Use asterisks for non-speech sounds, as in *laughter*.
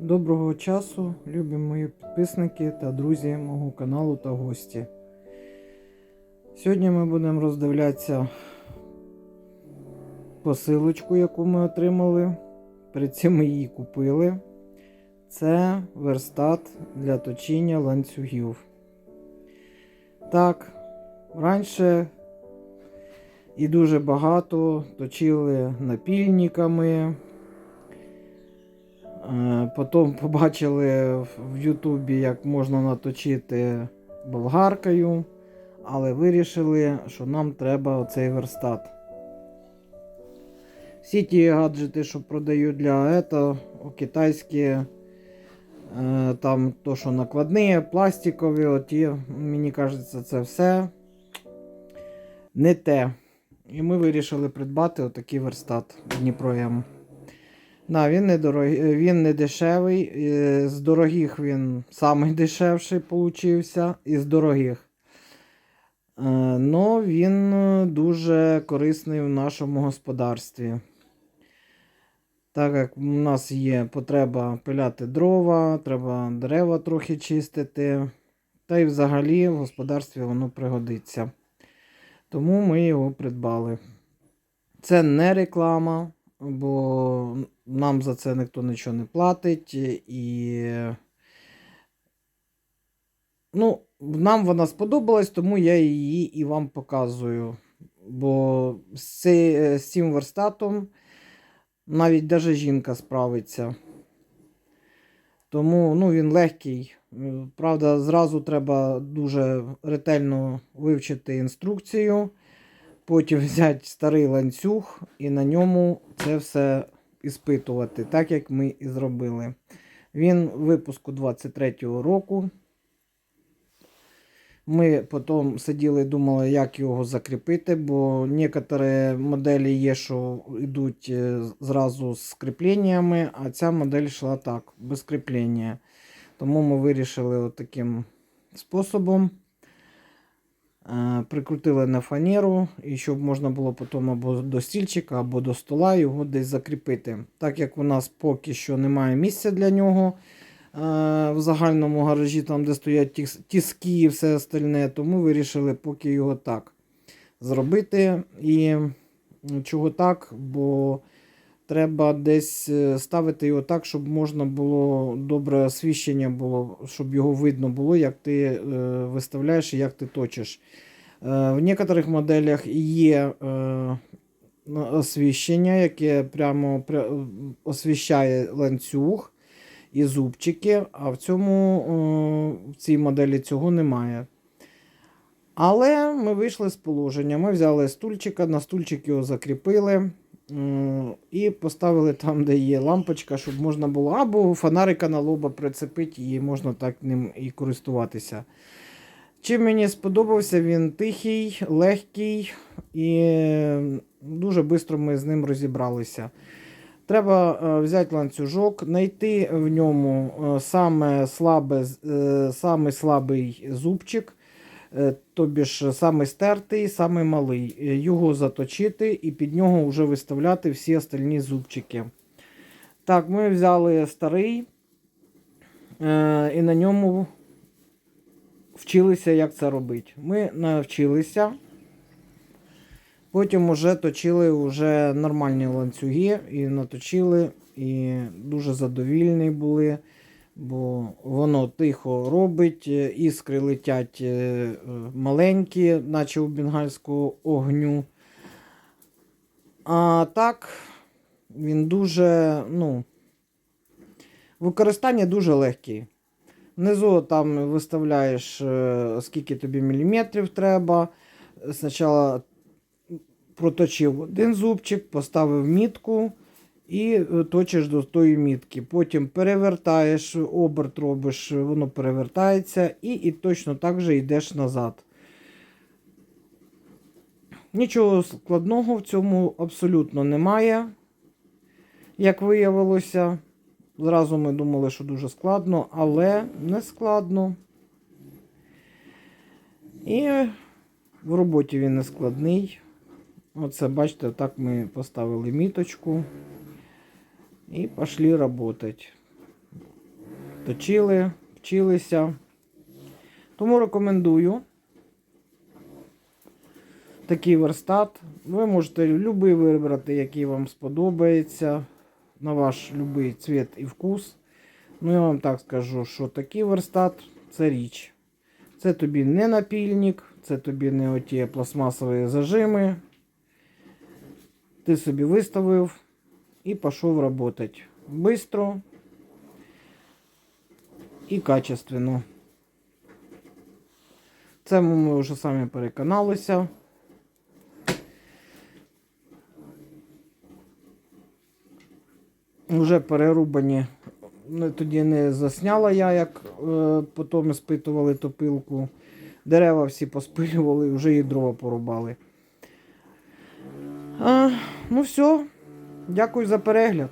Доброго часу, любі мої підписники та друзі мого каналу та гості. Сьогодні ми будемо роздивлятися посилочку, яку ми отримали. Перед цим ми її купили. Це верстат для точіння ланцюгів. Так, раніше і дуже багато точили напільниками. Е, Потім побачили в Ютубі, як можна наточити болгаркою, але вирішили, що нам треба оцей верстат. Всі ті гаджети, що продають для ето, китайські, е, там то, що накладні, пластикові, оті, мені кажеться, це все не те. І ми вирішили придбати отакий верстат Дніпро М. Да, він не дорогий, він не дешевий. е, З дорогих він самий *laughs* дешевший получився із дорогих. Е, Но він е, дуже корисний в нашому господарстві. Так як у нас є потреба пиляти дрова, треба дерева трохи чистити. Та й взагалі в господарстві воно пригодиться. Тому ми його придбали. Це не реклама, бо нам за це ніхто нічого не платить. І ну, нам вона сподобалась, тому я її і вам показую. Бо з, цим верстатом навіть даже жінка справиться. Тому ну, він легкий. Е, Правда, зразу треба дуже ретельно вивчити інструкцію. Потім взяти старий ланцюг і на ньому це все іспитувати, так як ми і зробили. Він випуску 23-го року. Ми потім сиділи і думали, як його закріпити, бо некоторі моделі є, що йдуть е, зразу з кріпленнями, а ця модель йшла так, без кріплення. Тому ми вирішили таким способом. Е, Прикрутили на фанеру, і щоб можна було потім або до стільчика, або до стола його десь закріпити. Так як у нас поки що немає місця для нього е, в загальному гаражі, там де стоять тіски і все остальне, то ми вирішили поки його так зробити. І чого так? Бо треба десь е, ставити його так, щоб можна було добре освіщення було, щоб його видно було, як ти е, виставляєш і як ти точиш. Е, в некоторих моделях є освіщення, яке прямо освіщає ланцюг і зубчики, а в цьому в цій моделі цього немає. Але ми вийшли з положення. Ми взяли стульчика, на стульчик його закріпили. І поставили там, де є лампочка, щоб можна було або фонарика на лоба прицепити, і можна так ним і користуватися. Чим мені сподобався, він тихий, легкий і дуже швидко ми з ним розібралися. Треба е, взяти ланцюжок, знайти в ньому е, саме, слабе, е, саме слабий зубчик, тобі ж саме стертий, саме малий. Е, Його заточити і під нього вже виставляти всі остальні зубчики. Так, ми взяли старий е, і на ньому вчилися, як це робити. Ми навчилися. Потім вже точили вже нормальні ланцюги і наточили, і дуже задовільні були, бо воно тихо робить, е, іскри летять е, маленькі, наче у бенгальського огню. А так, він дуже, ну, використання дуже легкий. Внизу там виставляєш, е, скільки тобі міліметрів треба. Спочатку проточив один зубчик, поставив мітку і е, точиш до тої мітки. Потім перевертаєш, оберт робиш, воно перевертається, і, і точно так же йдеш назад. Нічого складного в цьому абсолютно немає. Як виявилося, зразу ми думали, що дуже складно, але не складно. І в роботі він не складний. Оце, бачите, так ми поставили міточку і пішли працювати. точили, вчилися. Тому рекомендую такий верстат. Ви можете будь-який вибрати, який вам сподобається, на ваш будь-який цвіт і вкус. Ну, я вам так скажу, що такий верстат це річ. Це тобі не напільник, це тобі не оті пластмасові зажими. Ти собі виставив і пішов працювати. Бистро і качественно. Це ми вже самі переконалися. Вже перерубані. Ну, Тоді не засняла я, як е, потім спитували топилку. Дерева всі поспилювали, вже і дрова порубали. А, ну все. Дякую за перегляд.